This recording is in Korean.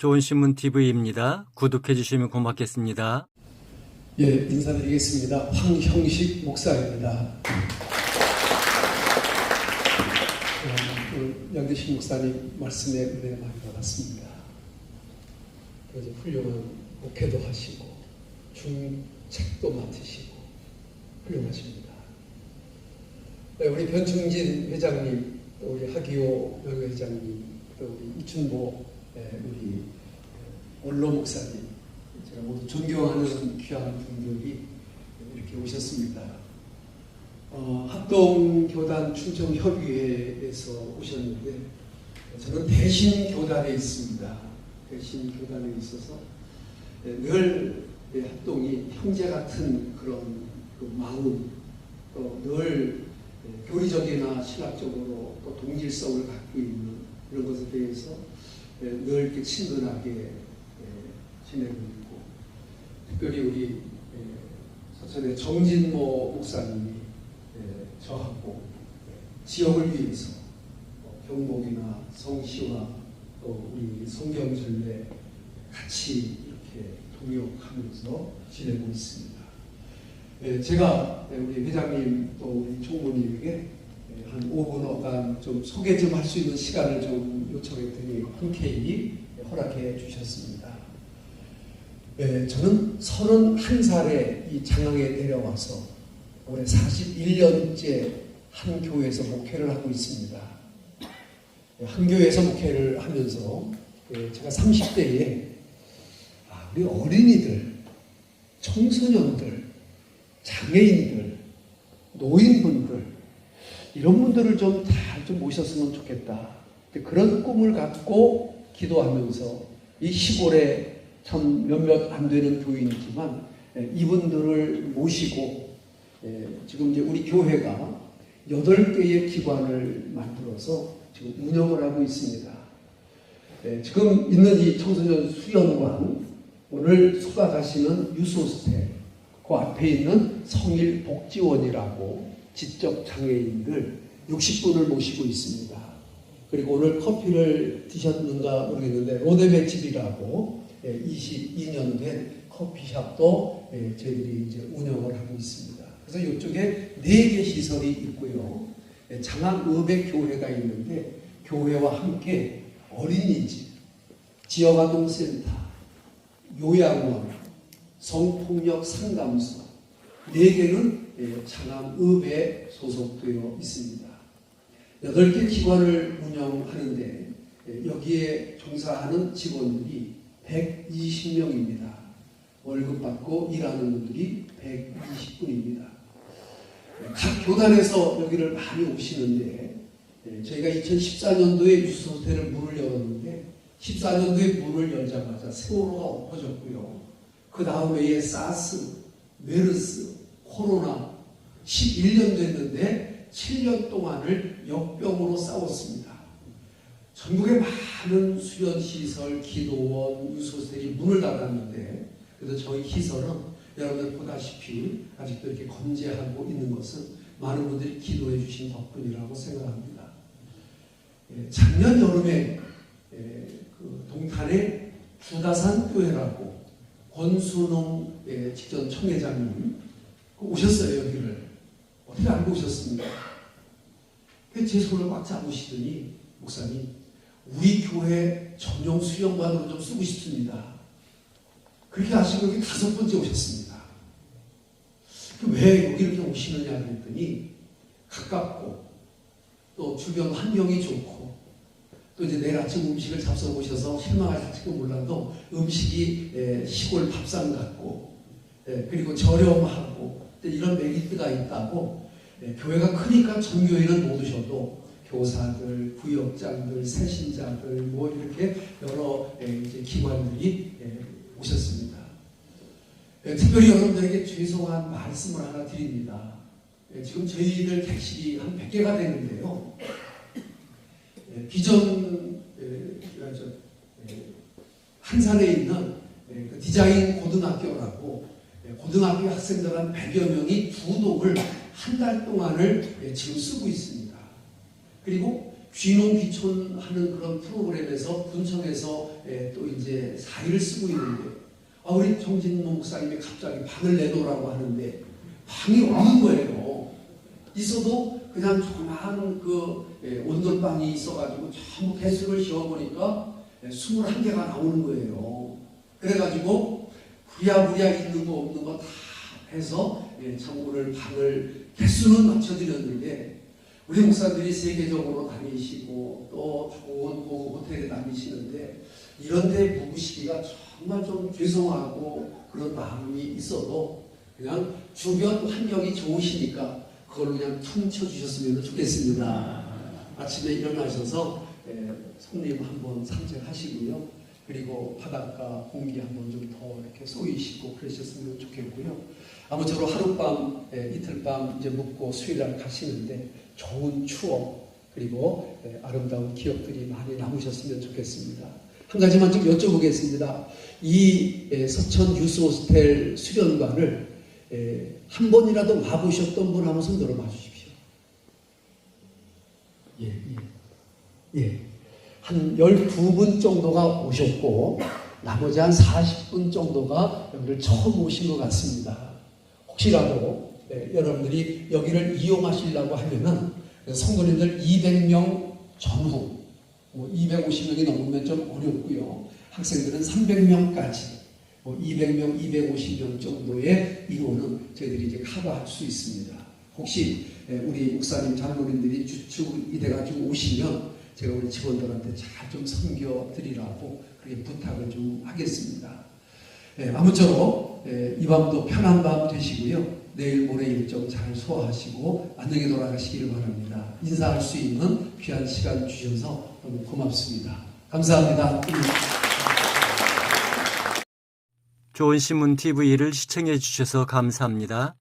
좋은 신문 TV입니다. 구독해 주시면 고맙겠습니다. 예, 인사드리겠습니다. 황형식 목사입니다. 어, 오늘 양대식 목사님 말씀에 은혜 많이 받았습니다. 그래서 훌륭한 목회도 하시고 중책도 맡으시고 훌륭하십니다. 네, 우리 변충진 회장님, 또 우리 하기호 명회장님, 또 우리 이춘보 예, 우리 원로 목사님, 제가 모두 존경하는 귀한 분들이 이렇게 오셨습니다. 어, 합동교단 충청협의회에서 오셨는데 저는 대신 교단에 있습니다. 대신 교단에 있어서 예, 늘 예, 합동이 형제 같은 그런 그 마음, 또늘 예, 교리적이나 신학적으로 또 동질성을 갖고 있는 이런 것에 대해서 예, 늘 이렇게 친근하게 예, 지내고 있고 특별히 우리 예, 서천의 정진모 목사님이 예, 저하고 예, 지역을 위해서 어, 경목이나 성시와 또 우리 성경전례 같이 이렇게 동역하면서 지내고 있습니다. 예, 제가 예, 우리 회장님 또 우리 총무님에게 예, 한 5분간 좀 소개 좀 할 수 있는 시간을 좀 요청했더니 흔쾌히 허락해 주셨습니다. 네, 저는 31살에 이 장항에 내려와서 올해 41년째 한 교회에서 목회를 하고 있습니다. 네, 한 교회에서 목회를 하면서 네, 제가 30대에 아, 우리 어린이들, 청소년들, 장애인들, 노인분들 이런 분들을 좀다좀 모셨으면 좋겠다. 그런 꿈을 갖고 기도하면서 이 시골에 참 몇몇 안 되는 교인이지만 예, 이분들을 모시고 예, 지금 이제 우리 교회가 여덟 개의 기관을 만들어서 지금 운영을 하고 있습니다. 예, 지금 있는 이 청소년 수련관 오늘 수박하시는 유소스테 그 앞에 있는 성일복지원이라고 지적 장애인들 60분을 모시고 있습니다. 그리고 오늘 커피를 드셨는가 모르겠는데 로데메 집이라고 22년 된 커피숍도 예, 저희들이 이제 운영을 하고 있습니다. 그래서 이쪽에 네 개 시설이 있고요. 예, 장안읍의 교회가 있는데 교회와 함께 어린이집, 지역아동센터, 요양원, 성폭력 상담소 네 개는 예, 장안읍에 소속되어 있습니다. 여덟 개 기관을 운영하는데 예, 여기에 종사하는 직원들이 120명입니다. 월급 받고 일하는 분들이 120분입니다. 각 교단에서 여기를 많이 오시는데 예, 저희가 2014년도에 유스호텔을 문을 열었는데 14년도에 문을 열자마자 세월호가 엎어졌고요. 그 다음에 사스, 메르스, 코로나 11년 됐는데 7년 동안을 역병으로 싸웠습니다. 전국에 많은 수련시설, 기도원, 유소들이 문을 닫았는데 그래서 저희 시설은 여러분들 보다시피 아직도 이렇게 건재하고 있는 것은 많은 분들이 기도해 주신 덕분이라고 생각합니다. 예, 작년 여름에 예, 그 동탄의 주다산 교회라고 권순홍 예, 직전 청회장님 그 오셨어요 여기를 어떻게 알고 오셨습니까? 그제 손을 꽉 잡으시더니 목사님 우리 교회 전용 수영관으로 좀 쓰고 싶습니다. 그렇게 하시고 여기 다섯 번째 오셨습니다. 그왜 여기를 좀 오시느냐 그랬더니 가깝고 또 주변 환경이 좋고 또 이제 내일 아침 음식을 잡숴 보셔서 실망하실지도 몰라도 음식이 에, 시골 밥상 같고 에, 그리고 저렴하고 이런 메리트가 있다고 에, 교회가 크니까 전교회는 못 오셔도 교사들, 구역장들, 세신자들 뭐 이렇게 여러 에, 이제 기관들이 에, 오셨습니다. 에, 특별히 여러분들에게 죄송한 말씀을 하나 드립니다. 에, 지금 저희들 객실이 한 100개가 되는데요. 에, 기존 에, 저, 에, 한산에 있는 에, 그 디자인 고등학교라 고등학교 학생들 한 100여 명이 두 동을 한 달 동안을 에, 지금 쓰고 있습니다. 그리고 귀농 귀촌 하는 그런 프로그램에서 군청에서 예, 또 이제 사의를 쓰고 있는데 아, 우리 정진모 목사님이 갑자기 방을 내놓으라고 하는데 방이 없는 거예요. 있어도 그냥 조그마한 그 예, 온돌방이 있어가지고 전부 개수를 씌워보니까 예, 21개가 나오는 거예요. 그래가지고 부랴부랴 있는 거 없는 거 다 해서 예, 참고를 방을 개수는 맞춰드렸는데 우리 목사들이 세계적으로 다니시고 또 좋은 그 호텔에 다니시는데 이런 데 묵으시기가 정말 좀 죄송하고 그런 마음이 있어도 그냥 주변 환경이 좋으시니까 그걸로 그냥 퉁쳐주셨으면 좋겠습니다. 아침에 일어나셔서 예, 손님 한번 산책하시고요. 그리고 바닷가 공기 한번 좀 더 이렇게 쏘이시고 그러셨으면 좋겠고요. 아무쪼록 하룻밤, 예, 이틀밤 이제 묵고 수요일날 가시는데 좋은 추억 그리고 예, 아름다운 기억들이 많이 남으셨으면 좋겠습니다. 한 가지만 좀 여쭤보겠습니다. 이 예, 서천 유스 호스텔 수련관을 예, 한 번이라도 와보셨던 분 한번 손 들어봐 주십시오. 예, 예. 예. 한 12분 정도가 오셨고, 나머지 한 40분 정도가 여기를 처음 오신 것 같습니다. 혹시라도 예, 여러분들이 여기를 이용하시려고 하면은 성도님들 200명 전후, 뭐 250명이 넘으면 좀 어렵고요. 학생들은 300명까지 뭐 200명, 250명 정도의 인원은 저희들이 이제 커버할 수 있습니다. 혹시 예, 우리 목사님 장로님들이 주축이 돼가지고 오시면 제가 우리 직원들한테 잘 좀 섬겨드리라고 그렇게 부탁을 좀 하겠습니다. 예, 아무쪼록 예, 이 밤도 편한 밤 되시고요. 내일 모레 일정 잘 소화하시고 안녕히 돌아가시기를 바랍니다. 인사할 수 있는 귀한 시간 주셔서 너무 고맙습니다. 감사합니다. 좋은 신문 TV를 시청해 주셔서 감사합니다.